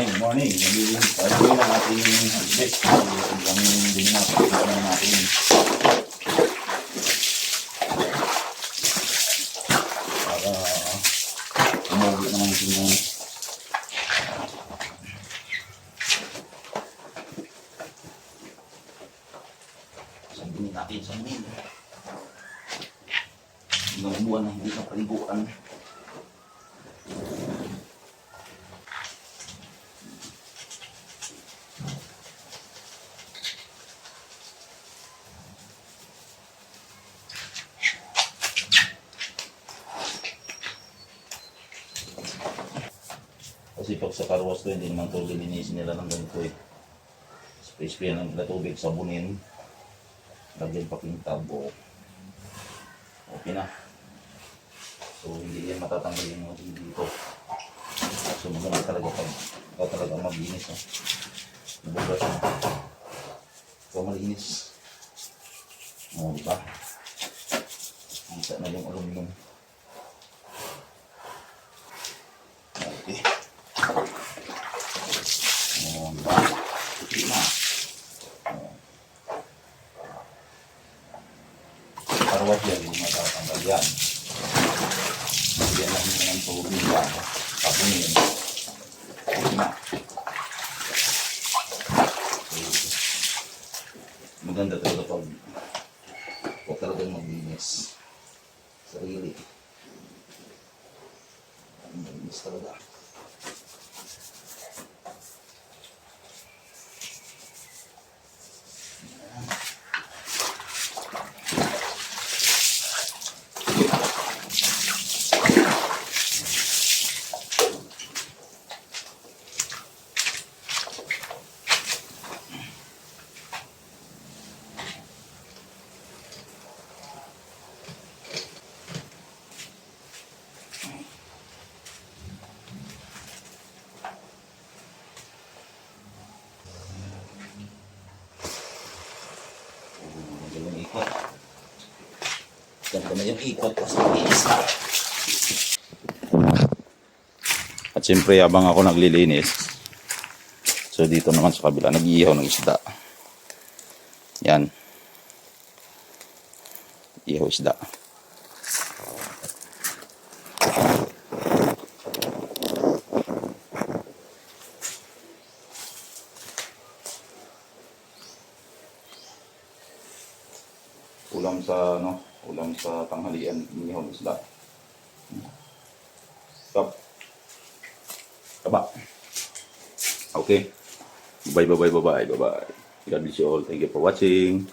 morning, morning. Ngayon ang ating albet. Ang din natin, tignan natin. Para umuwi naman yung Sambinin natin, sambinin. Ilang buwan na hindi kapaliguan. Kasi pag sa karwas ko, hindi naman ito lilinisin nila ng ganito eh. Spray-spray ng tubig, sabunin. Lagyan pa kintab o okay na. So hindi yan matatanggal yung tubig dito. So maganda talaga pag ikaw talaga maglinis. No? Nabugas mo. Ikaw malinis. O, di ba? Isa na yung aluminum. Okay. O, di ba? Okay na. O. Karwas yan, hindi matatanggal yan. Bigyan namin ng tubig yan. Kapunin. Okay na. Maganda talaga pag huwag talagang maglinis. Sarili. Maglinis talaga. Ikot. Ganda na yung ikot na. At siyempre habang ako naglilinis, so dito naman sa kabila, nag-iihaw ng isda. Yan. Ihaw isda. Ulam sa ano, ulam sa tanghalian, ng isda. Stop. Kaba. Okay. Bye bye bye bye bye bye. God bless you all. Thank you for watching.